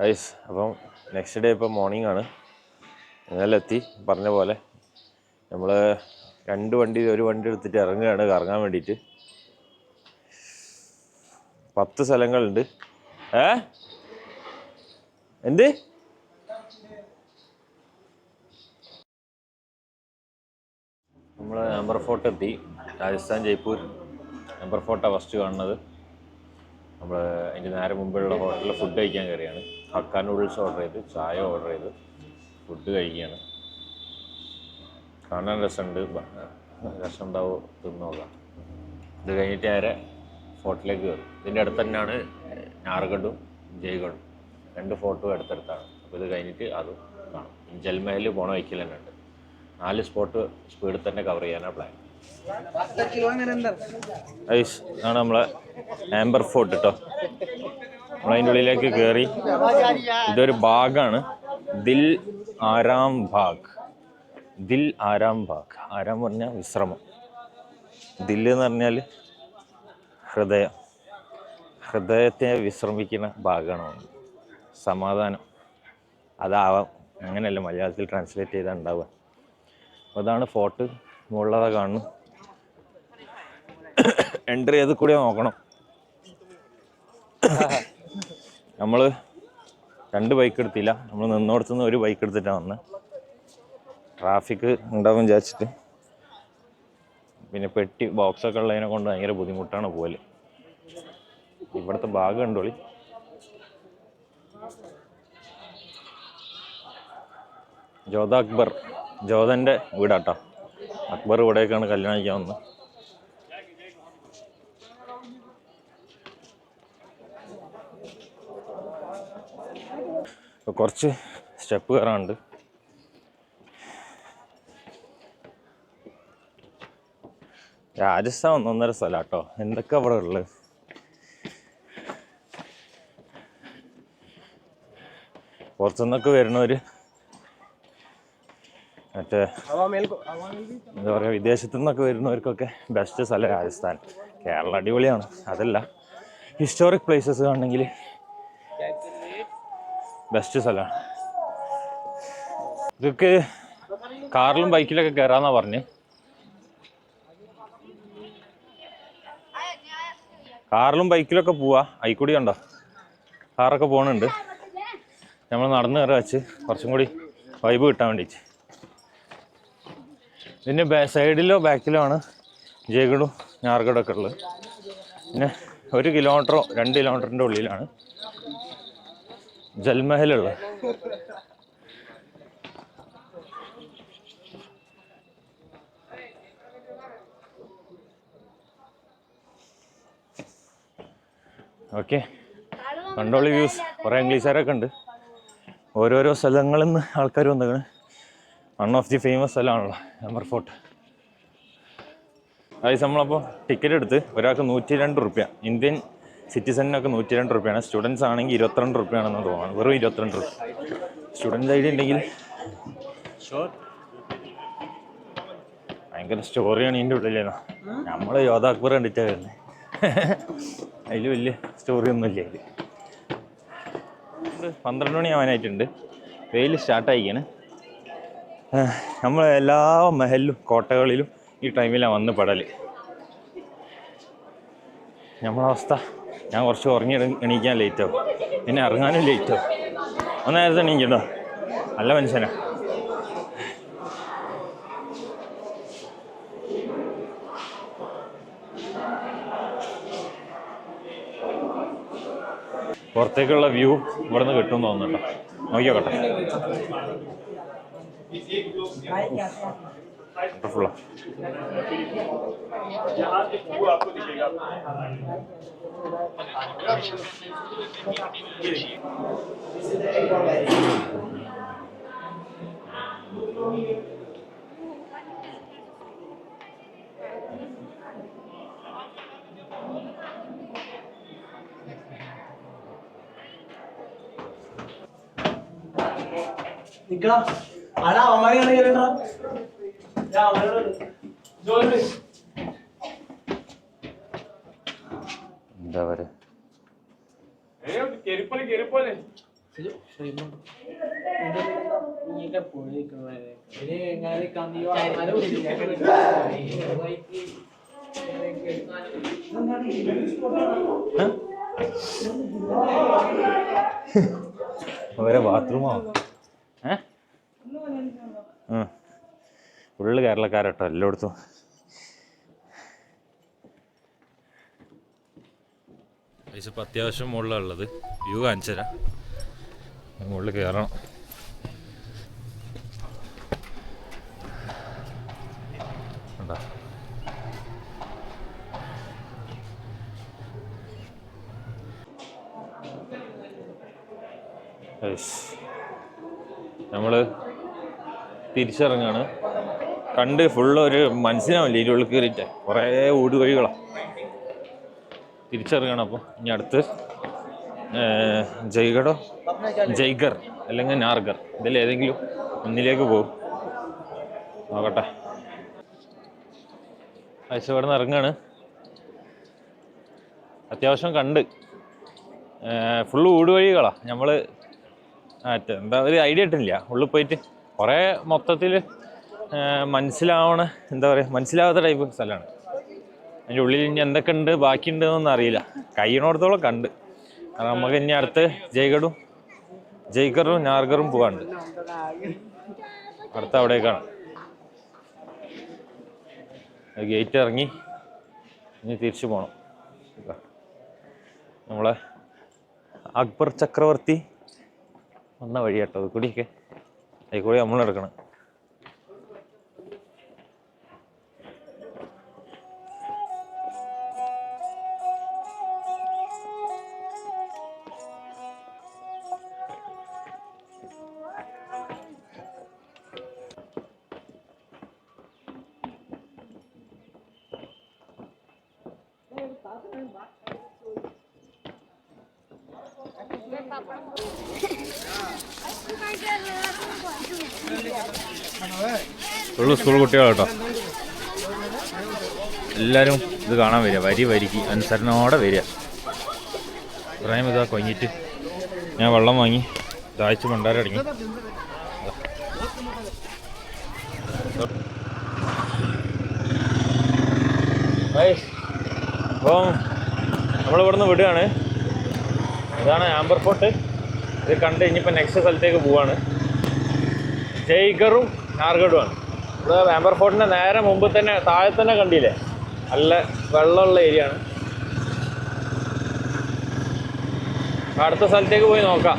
Ice അപ്പം next day ഇപ്പം morning ആണ്. ഇന്നലെ എത്തി പറഞ്ഞ പോലെ. നമ്മൾ രണ്ട് വണ്ടി ഒരു വണ്ടി എടുത്തിട്ട് ഇറങ്ങുകയാണ് കറങ്ങാൻ വേണ്ടിയിട്ട്. പത്ത് സ്ഥലങ്ങളുണ്ട്. ഏ? എന്ത്? നമ്മൾ നമ്പർ ഫോർട്ട് എത്തി രാജസ്ഥാൻ ജയ്പൂർ. നമ്പർ ഫോർട്ടാണ് ഫസ്റ്റ് കാണുന്നത്. നമ്മൾ അതിന്റെ നേരെ മുമ്പുള്ള ഹോട്ടലിൽ ഫുഡ് കഴിക്കാൻ കയറിയാണ്. ഹക്ക നൂഡിൽസ് ഓർഡർ ചെയ്ത് ചായ ഓർഡർ ചെയ്ത് ഫുഡ് കഴിക്കുകയാണ്. കാണാൻ രസമുണ്ട്. രസം ഉണ്ടാവും തിന്നോക്കാം ഇത് കഴിഞ്ഞിട്ട് നേരെ ഫോർട്ടിലേക്ക് കയറും. ഇതിന്റെ അടുത്ത് തന്നെയാണ് ഞാറുകടും ജയ്ഗഡും. രണ്ട് ഫോട്ടോ അടുത്തടുത്താണ് അപ്പോൾ ഇത് കഴിഞ്ഞിട്ട് അതും കാണും. ജൽമഹൽ പോണ വയ്ക്കൽ തന്നെ ഉണ്ട്. നാല് സ്പോട്ട് സ്പീഡിൽ തന്നെ കവർ ചെയ്യാനാണ് പ്ലാൻ ഐസ് ആണ് നമ്മളെ ആംബർ ഫോർട്ട് കേട്ടോ നമ്മളതിന്റെ ഉള്ളിലേക്ക് കയറി ഇതൊരു ഭാഗാണ്. ദിൽ ആരാം ഭാഗ്. ദിൽ ആരാം ഭാഗ്. ആരാം പറഞ്ഞാൽ വിശ്രമം. ദിൽ എന്ന് പറഞ്ഞാൽ ഹൃദയം. ഹൃദയത്തെ വിശ്രമിക്കുന്ന ഭാഗമാണ് സമാധാനം. അതാവാം. അങ്ങനെയല്ല മലയാളത്തിൽ ട്രാൻസ്ലേറ്റ് ചെയ്താൽ ഉണ്ടാവുക. അപ്പോൾ അതാണ് ഫോർട്ട് മുകളിലതാ കാണുന്നു. എൻട്രി ചെയ്ത് കൂടി നോക്കണം. നമ്മൾ രണ്ട് ബൈക്ക് എടുത്തില്ല. നമ്മൾ നിന്നോടത്തുനിന്ന് ഒരു ബൈക്ക് എടുത്തിട്ടാണ് വന്നത് ട്രാഫിക് ഉണ്ടാവും വിചാരിച്ചിട്ട്. പിന്നെ പെട്ടി ബോക്സൊക്കെ ഉള്ളതിനെ കൊണ്ട് ഭയങ്കര ബുദ്ധിമുട്ടാണ് പോലെ ഇവിടുത്തെ ഭാഗം കണ്ടോളി. ജോധ അക്ബർ ജോധന്റെ വീടാട്ടോ. അക്ബർ ഇവിടേക്കാണ് കല്യാണം കഴിക്കാൻ വന്നത്. ഇപ്പൊ കുറച്ച് സ്റ്റെപ്പ് കയറാനുണ്ട്. രാജസ്ഥാൻ ഒന്നൊന്നര സ്ഥലം കേട്ടോ എന്തൊക്കെ അവിടെ ഉള്ളത് പുറത്തുനിന്നൊക്കെ വരുന്നവര് മറ്റേ എന്താ പറയുക വിദേശത്തു നിന്നൊക്കെ വരുന്നവർക്കൊക്കെ ബെസ്റ്റ് സ്ഥലം രാജസ്ഥാൻ. കേരള അടിപൊളിയാണ്. അതല്ല ഹിസ്റ്റോറിക് പ്ലേസസ് കാണണമെങ്കിൽ ബെസ്റ്റ് സ്ഥലമാണ്. ഇതൊക്കെ കാറിലും ബൈക്കിലൊക്കെ കയറാന്നാ പറഞ്ഞ്. കാറിലും ബൈക്കിലൊക്കെ പോവാ. അയിക്കൂടി ഉണ്ടോ കാറൊക്കെ പോണുണ്ട്. നമ്മൾ നടന്നു കയറി വെച്ച്. കുറച്ചും കൂടി വൈബ് കിട്ടാൻ വേണ്ടിയിട്ട് ബാ സൈഡിലോ ബാക്കിലോ ആണ് ജയഗഡും ഞാർഗഡും ഒക്കെ ഉള്ളത്. പിന്നെ ഒരു കിലോമീറ്ററോ രണ്ട് കിലോമീറ്ററിന്റെ ഉള്ളിലാണ്. ജൽമഹലുള്ളത് ഓക്കെ. കണ്ടോളി വ്യൂസ്. കുറേ ഇംഗ്ലീഷുകാരൊക്കെ ഉണ്ട്. ഓരോരോ സ്ഥലങ്ങളിൽ നിന്ന് ആൾക്കാർ വന്നേക്കണ്. വൺ ഓഫ് ദി ഫേമസ് സ്ഥലമാണല്ലോ നമ്പർ ഫോർട്ട് അതായത് നമ്മളപ്പോൾ ടിക്കറ്റ് എടുത്ത് ഒരാൾക്ക് നൂറ്റി രണ്ട് ഇന്ത്യൻ സിറ്റിസണിനൊക്കെ നൂറ്റി രണ്ട് റുപ്യാണ്. സ്റ്റുഡൻസ് ആണെങ്കിൽ ഇരുപത്തിരണ്ട് റുപ്യാണെന്ന് തോന്നുന്നു. വെറും ഇരുപത്തിരണ്ട് രൂപ സ്റ്റുഡൻസ് ഐ ഡി ഉണ്ടെങ്കിൽ ഭയങ്കര സ്റ്റോറിയാണ് ഇതിന്റെ ഉള്ളിലേന്നാ നമ്മൾ യോധാക്ബർ കണ്ടിട്ടാണ് വരുന്നത് അതിൽ വലിയ സ്റ്റോറി ഒന്നും ഇല്ല അതിൽ പന്ത്രണ്ട് മണി ആവാനായിട്ടുണ്ട്. വെയിൽ സ്റ്റാർട്ടായിക്കാണ് നമ്മൾ എല്ലാ മഹലിലും കോട്ടകളിലും ഈ ടൈമിലാണ് വന്ന് പെടൽ നമ്മളെ അവസ്ഥ ഞാൻ കുറച്ച് ഉറങ്ങി എണീക്കാൻ ലേറ്റ് പിന്നെ ഇറങ്ങാനും ലേറ്റ് ഒന്ന് നേരത്തെ എണീക്കണ്ടോ നല്ല മനുഷ്യനാ. പുറത്തേക്കുള്ള വ്യൂ ഇവിടെ നിന്ന് കിട്ടും. തോന്നുന്നുണ്ടോ നോക്കിയോട്ടെ വണ്ടർഫുള്ളാ നിക്കടാ. ആടാ അവന്മാരെ ജോലി എന്താ കന്നിയോ അവരെ ബാത്റൂമോ ഏ ഫുള്ള് കേരളക്കാരട്ടോ എല്ലായിടത്തും. പൈസ ഇപ്പം അത്യാവശ്യം മുകളിലുള്ളത് വ്യൂ കാണിച്ചു തരാം. മുകളിൽ കയറണം. നമ്മൾ തിരിച്ചിറങ്ങാണ്. കണ്ട് ഫുള്ള് ഒരു മനസ്സിലാവില്ല ഇരുളിൽ കയറിയിട്ട്. കുറേ ഊടുവഴികളാണ് തിരിച്ചറിയണം അപ്പോൾ ഇനി അടുത്ത് ജയ്ഗഡോ? ജയ്ഗർ അല്ലെങ്കിൽ നാർഗർ. ഇതിൽ ഏതെങ്കിലും ഒന്നിലേക്ക് പോകും. നോക്കട്ടെ. പൈസ ഇവിടെ നിന്ന് ഇറങ്ങാണ്. അത്യാവശ്യം കണ്ട്. ഫുള്ള് ഊടുവഴികളാണ് നമ്മൾ മറ്റേ എന്താ ഒരു ഐഡിയ ഇട്ടില്ല. ഉള്ളിൽ പോയിട്ട് കുറേ മൊത്തത്തിൽ മനസ്സിലാവണ എന്താ പറയുക മനസ്സിലാവാത്ത ടൈപ്പ് സ്ഥലമാണ്. അതിന്റെ ഉള്ളിൽ ഇനി എന്തൊക്കെ ഉണ്ട് ബാക്കിയുണ്ടെന്നൊന്നും അറിയില്ല. കഴിയണോടത്തോളം കണ്ട്. കാരണം നമുക്ക് ഇനി അടുത്ത് ജയ്ഗഡും ജയ്ഗറും ഞാർഗറും പോകാണ്ട് അടുത്ത അവിടേക്കാണ്. ഗേറ്റ് ഇറങ്ങി ഇനി തിരിച്ചു പോകണം നമ്മളെ അക്ബർ ചക്രവർത്തി വന്ന വഴി കേട്ടോ അത് കൂടിയൊക്കെ അതിൽ കൂടി നമ്മൾ ഫുള്ള് സ്കൂൾ കുട്ടികൾ കേട്ടോ എല്ലാവരും ഇത് കാണാൻ വരിക. വരി വരിക്ക്. അനുസരണോടെ വരിക. ഇബ്രാഹിം ഇതാ കൊഞ്ഞിട്ട് ഞാൻ വെള്ളം വാങ്ങി. ദാഹിച്ച് മണ്ടാരടങ്ങി അപ്പം നമ്മളിവിടുന്ന് വിടുകയാണ്. ഇതാണ് ആംബർ ഫോർട്ട്. ഇത് കണ്ട് ഇനിയിപ്പോൾ നെക്സ്റ്റ് സ്ഥലത്തേക്ക് പോവാണ്. ജയ്ഗറും നാർഗഡുമാണ്. ഇവിടെ വേമ്പർ ഫോർട്ടിന്റെ നേരെ മുമ്പ് തന്നെ താഴെ തന്നെ കണ്ടില്ലേ? നല്ല വെള്ളമുള്ള ഏരിയ ആണ്. അടുത്ത സ്ഥലത്തേക്ക് പോയി നോക്കാം.